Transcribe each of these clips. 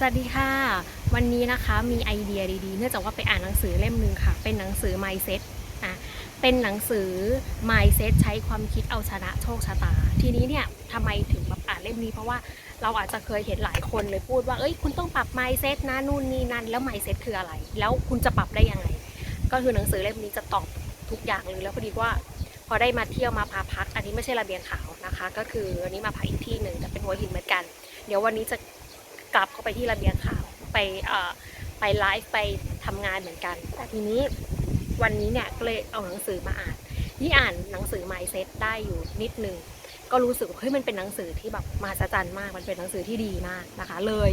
สวัสดีค่ะ วันนี้นะคะมีไอเดียดีๆ เนื่องจากว่าไปอ่านหนังสือเล่มหนึ่งค่ะ เป็นหนังสือ mindset อะเป็นหนังสือ mindset ใช้ความคิดเอาชนะโชคชะตา ทีนี้เนี่ยทำไมถึงแบบอ่านเล่มนี้เพราะว่าเราอาจจะเคยเห็นหลายคนเลยพูดว่าเอ้ยคุณต้องปรับ mindset นะนู่นนี่นั่นแล้ว mindset คืออะไร แล้วคุณจะปรับได้ยังไง ก็คือหนังสือเล่มนี้จะตอบทุกอย่างเลยแล้วพอดีว่าพอได้มาเที่ยวมาพาพัก อันนี้ไม่ใช่ระเบียงขาวนะคะ ก็คืออันนี้มาพักอีกที่หนึ่งแต่เป็นหัวหินเหมือนกัน เดี๋ยววันนี้จะ กลับเข้าไปที่ระเบียงขาวไปไปไลฟ์ไปทำงานเหมือนกัน แต่ทีนี้วันนี้เนี่ยก็เลยเอาหนังสือมาอ่านนี่อ่านหนังสือ mindset ได้อยู่นิดนึงก็รู้สึกเฮ้ยมันเป็นหนังสือที่แบบมหัศจรรย์มากมันเป็นหนังสือที่ดีมากนะคะ เลย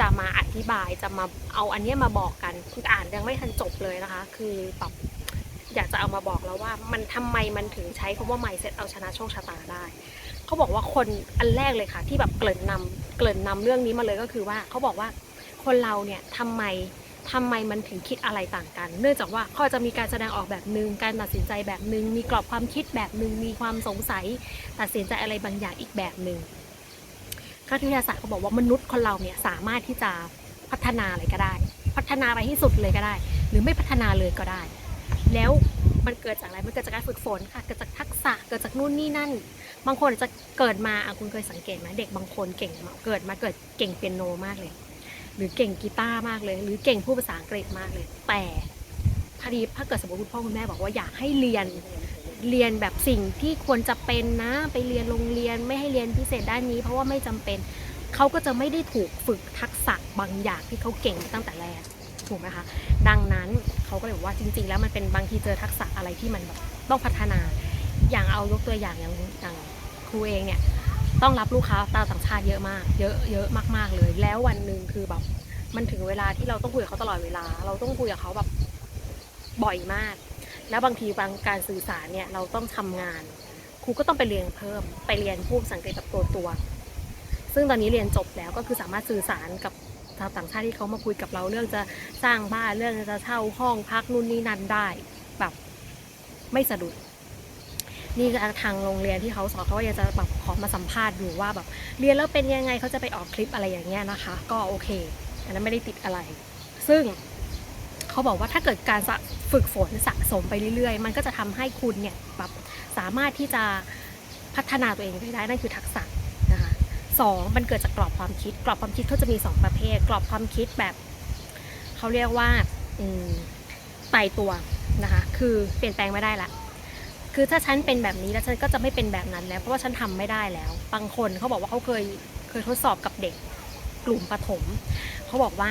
จะมาอธิบายจะมาเอาอันเนี้ยมาบอกกันคืออ่านยังไม่ทันจบเลยนะคะ คือแบบ อยากจะเอามาบอกแล้วว่ามันทำไมมันถึงใช้คำว่า mindset เอาชนะโชคชะตาได้เขาบอกว่าคนอันแรกเลยค่ะ ที่แบบเกริ่นนำเกริ่นนำเรื่องนี้มาเลยก็คือว่าเขาบอกว่าคนเราเนี่ยทำไมทำไมมันถึงคิดอะไรต่างกัน เนื่องจากว่าเขาจะมีการแสดงออกแบบหนึ่งการตัดสินใจแบบหนึ่งมีกรอบความคิดแบบหนึ่งมีความสงสัย ตัดสินใจอะไรบางอย่างอีกแบบหนึ่งข้าวิทยาศาสตร์เขาบอกว่ามนุษย์คนเราเนี่ยสามารถที่จะพัฒนาอะไรก็ได้ พัฒนาไปให้สุดเลยก็ได้ หรือไม่พัฒนาเลยก็ได้ แล้วมันเกิดจากอะไร มันเกิดจากการฝึกฝนค่ะ เกิดจากทักษะ เกิดจากนู่นนี่นั่น บางคนจะเกิดมาอะคุณเคยสังเกตไหมเด็กบางคนเก่งมาเกิดมาเกิดเก่งเปียโนมากเลย หรือเก่งกีตาร์มากเลย หรือเก่งพูดภาษาอังกฤษมากเลย แต่พอดีถ้าเกิดสมมติคุณพ่อคุณแม่บอกว่าอยากให้เรียนเรียนแบบสิ่งที่ควรจะเป็นนะ ไปเรียนโรงเรียนไม่ให้เรียนพิเศษด้านนี้ เพราะว่าไม่จำเป็นเขาก็จะไม่ได้ถูกฝึกทักษะบางอย่างที่เขาเก่งตั้งแต่แรก ถูกไหมคะ ดังนั้นเขาก็เลยบอกว่าจริง ๆ แล้วมันเป็นบางทีเจอทักษะอะไรที่มันแบบต้องพัฒนา อย่างเอายกตัวอย่างอย่างอย่างครูเองเนี่ยต้องรับลูกค้าตาต่างชาติเยอะมาก เยอะเยอะมากๆเลย แล้ววันหนึ่งคือแบบมันถึงเวลาที่เราต้องคุยกับเขาตลอดเวลา เราต้องคุยกับเขาแบบบ่อยมาก แล้วบางทีบางการสื่อสารเนี่ยเราต้องทำงาน ครูก็ต้องไปเรียนเพิ่ม ไปเรียนพูดภาษาอังเกฤษแบบตัวตัวซึ่งตอนนี้เรียนจบแล้วก็คือสามารถสื่อสารกับ ชาวต่างชาติที่เขามาคุยกับเราเรื่องจะสร้างบ้านเรื่องจะเช่าห้องพักนู่นนี่นั่นได้แบบไม่สะดุดนี่ก็ทางโรงเรียนที่เขาสอนเขาก็ยังจะแบบขอมาสัมภาษณ์อยู่ว่าแบบเรียนแล้วเป็นยังไงเขาจะไปออกคลิปอะไรอย่างเงี้ยนะคะ ก็โอเค อันนั้นไม่ได้ติดอะไร ซึ่งเขาบอกว่าถ้าเกิดการฝึกฝนสะสมไปเรื่อยๆ มันก็จะทำให้คุณเนี่ยแบบสามารถที่จะพัฒนาตัวเองไปได้นั่นคือทักษะ สองมันเกิดจากกรอบความคิด กรอบความคิดเขาจะมีสองประเภท กรอบความคิดแบบเขาเรียกว่าตายตัวนะคะ คือเปลี่ยนแปลงไม่ได้ละ คือถ้าฉันเป็นแบบนี้แล้วฉันก็จะไม่เป็นแบบนั้นแล้ว เพราะว่าฉันทำไม่ได้แล้ว บางคนเขาบอกว่าเขาเคยเคยทดสอบกับเด็กกลุ่มประถมเขาบอกว่า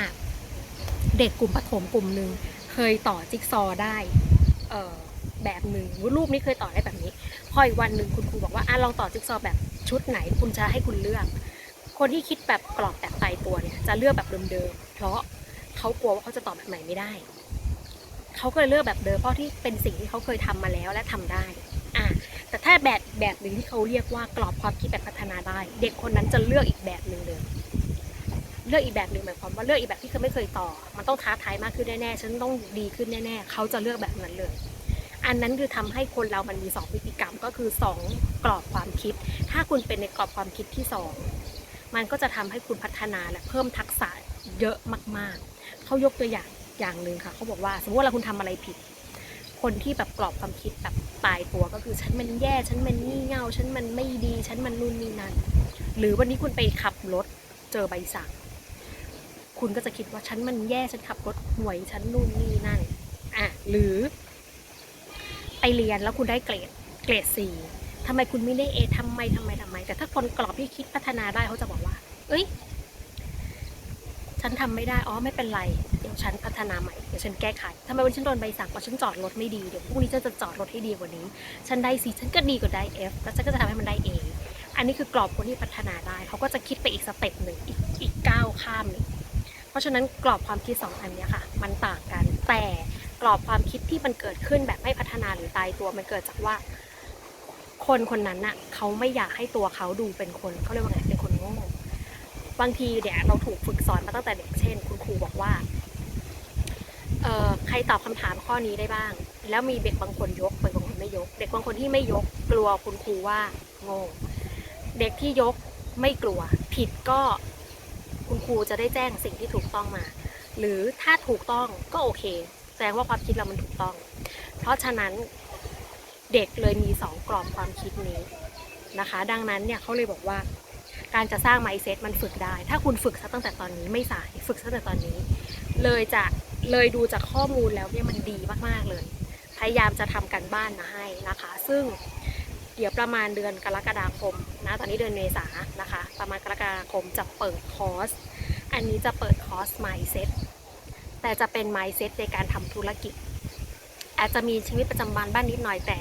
เด็กกลุ่มประถมกลุ่มหนึ่งเคยต่อจิ๊กซอว์ได้เออ แบบหนึ่งรูปนี้เคยต่อได้แบบนี้ พออีกวันหนึ่งคุณครูบอกว่าอะลองต่อจิ๊กซอแบบชุดไหน คุณจะให้คุณเลือก คนที่คิดแบบกรอบแบบตายตัวเนี่ยจะเลือกแบบเดิมๆเพราะเขากลัวว่าเขาจะต่อแบบใหม่ไม่ได้เขาก็เลยเลือกแบบเดิมเพราะที่เป็นสิ่งที่เขาเคยทำมาแล้วและทำได้อะแต่ถ้าแบบแบบหนึ่งที่เขาเรียกว่ากรอบความคิดแบบพัฒนาได้ เด็กคนนั้นจะเลือกอีกแบบหนึ่งเลยเลือกอีกแบบหนึ่งหมายความว่าเลือกอีกแบบที่เขาไม่เคยต่อ มันต้องท้าทายมากขึ้นแน่ๆ ฉันต้องดีขึ้นแน่ๆ เขาจะเลือกแบบนั้นเลย อันนั้นคือทำให้คนเรามันมีสองพฤติกรรมก็คือสองกรอบความคิด ถ้าคุณเป็นในกรอบความคิดที่สองมันก็จะทำให้คุณพัฒนาและเพิ่มทักษะเยอะมากๆ เขายกตัวอย่างอย่างหนึ่งค่ะเขาบอกว่า สมมติว่าเราคุณทำอะไรผิด คนที่แบบกรอบความคิดแบบตายตัวก็คือฉันมันแย่ฉันมันงี่เง่าฉันมันไม่ดีฉันมันนู่นนี่นั่นหรือวันนี้คุณไปขับรถเจอใบสั่งคุณก็จะคิดว่าฉันมันแย่ฉันขับรถห่วยฉันนู่นนี่นั่นอะหรือ ไปเรียนแล้วคุณได้เกรดเกรดสี่ทำไมคุณไม่ได้เอทำไมทำไมทำไม แต่ถ้าคนกรอบที่คิดพัฒนาได้เขาจะบอกว่า เอ้ย ฉันทำไม่ได้ อ๋อ ไม่เป็นไร เดี๋ยวฉันพัฒนาใหม่ เดี๋ยวฉันแก้ไขทำไมวันนี้ฉันโดนใบสั่งว่าฉันจอดรถไม่ดี เดี๋ยวพรุ่งนี้ฉันจะจอดรถให้ดีกว่านี้ ฉันได้สีฉันก็ดีกว่าได้ F แล้วฉันก็จะทำให้มันได้ A อันนี้คือกรอบคนที่พัฒนาได้ เขาก็จะคิดไปอีกสเต็ปหนึ่ง อีกอีกก้าวข้ามหนึ่งเพราะฉะนั้นกรอบความคิดสองอันนี้ค่ะ มันต่างกัน แต่ กรอบความคิดที่มันเกิดขึ้นแบบไม่พัฒนาหรือตายตัวมันเกิดจากว่า คนคนนั้นน่ะเขาไม่อยากให้ตัวเขาดูเป็นคนเขาเรียกว่าไงเป็นคนโง่บางทีเนี่ยเราถูกฝึกสอนมาตั้งแต่เด็กเช่น คุณครูบอกว่าเอ่อใครตอบคำถามข้อนี้ได้บ้าง แล้วมีเด็กบางคนยกเด็กบางคนไม่ยก เด็กบางคนที่ไม่ยกกลัวคุณครูว่าโง่เด็กที่ยกไม่กลัว ผิดก็คุณครูจะได้แจ้งสิ่งที่ถูกต้องมา หรือถ้าถูกต้องก็โอเค แสดงว่าความคิดเรามันถูกต้อง เพราะฉะนั้นเด็กเลยมีสองกรอบความคิดนี้นะคะ ดังนั้นเนี่ยเขาเลยบอกว่า การจะสร้างไมเซ็ตมันฝึกได้ ถ้าคุณฝึกซะตั้งแต่ตอนนี้ไม่สายฝึกซะตั้งแต่ตอนนี้ เลยจะเลยดูจากข้อมูลแล้วเนี่ยมันดีมากๆเลย พยายามจะทำกันบ้านมาให้นะคะ ซึ่งเดี๋ยวประมาณเดือนกรกฎาคมนะตอนนี้เดือนเมษานะคะ ประมาณกรกฎาคมจะเปิดคอร์ส อันนี้จะเปิดคอร์ส mindset แต่จะเป็น mindset ในการทำธุรกิจ อาจจะมีชีวิตประจำวันบ้านนิดหน่อยแต่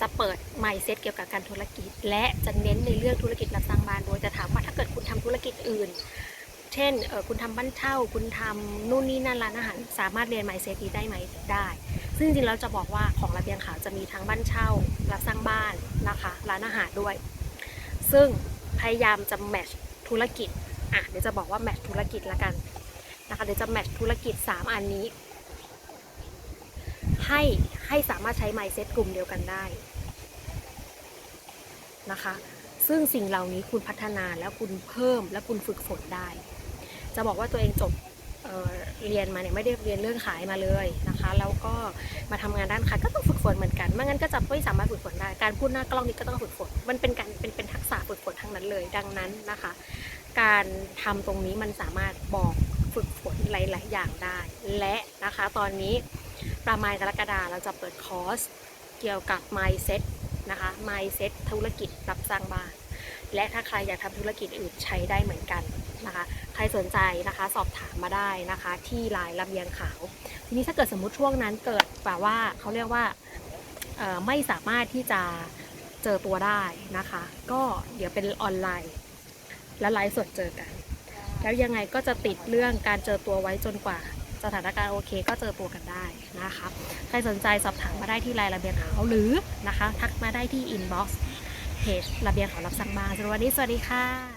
จะเปิด mindset เกี่ยวกับการธุรกิจ และจะเน้นในเรื่องธุรกิจรับสร้างบ้านโดยจะถามว่าถ้าเกิดคุณทำธุรกิจอื่น เช่นคุณทำบ้านเช่า คุณทำนู่นนี่นั่นร้านอาหารสามารถเรียน mindset นี้ได้ไหมได้ ซึ่งจริงๆแล้วจะบอกว่าของระเบียงขาวจะมีทั้งบ้านเช่ารับสร้างบ้านนะคะร้านอาหารด้วย ซึ่งพยายามจะแมทช์ธุรกิจอะเดี๋ยวจะบอกว่าแมทช์ธุรกิจละกัน นะคะเดี๋ยวจะแมทช์ธุรกิจ 3 อันนี้ ให้ให้สามารถใช้ mindset กลุ่มเดียวกันได้นะคะ ซึ่งสิ่งเหล่านี้คุณพัฒนาแล้วคุณเพิ่มและคุณฝึกฝนได้ จะบอกว่าตัวเองจบเเรียนมาเนี่ยไม่ได้เรียนเรื่องขายมาเลยนะคะแล้วก็มาทำงานด้านขายก็ต้องฝึกฝนเหมือนกันไม่งั้นก็จะไม่สามารถฝึกฝนได้การพูดหน้ากล้องนี่ก็ต้องฝึกฝนมันเป็นการเป็นเป็นทักษะฝึกฝนทั้งนั้นเลย ดังนั้นนะคะ การทำตรงนี้มันสามารถบอก ฝึกฝนหลาย ๆ อย่างได้ และนะคะตอนนี้ประมาณกรกฎาเราจะเปิดคอร์สเกี่ยวกับ mindset นะคะ mindset ธุรกิจรับสร้างบ้าน และถ้าใครอยากทำธุรกิจอื่นใช้ได้เหมือนกันนะคะ ใครสนใจนะคะสอบถามมาได้นะคะ ที่ไลน์ระเบียงขาว ทีนี้ถ้าเกิดสมมุติช่วงนั้นเกิดแบบว่าเขาเรียกว่าไม่สามารถที่จะเจอตัวได้นะคะ ก็เดี๋ยวเป็นออนไลน์ และไลฟ์สดเจอกัน แล้วยังไงก็จะติดเรื่องการเจอตัวไว้จนกว่า สถานการณ์โอเค ก็เจอตัวกันได้นะคะใครสนใจสอบถามมาได้ที่ไลน์ระเบียงขาวหรือนะคะ ทักมาได้ที่อินบ็อกซ์เพจระเบียงขาวรับสั่งมาสำหรับวันนี้สวัสดีค่ะ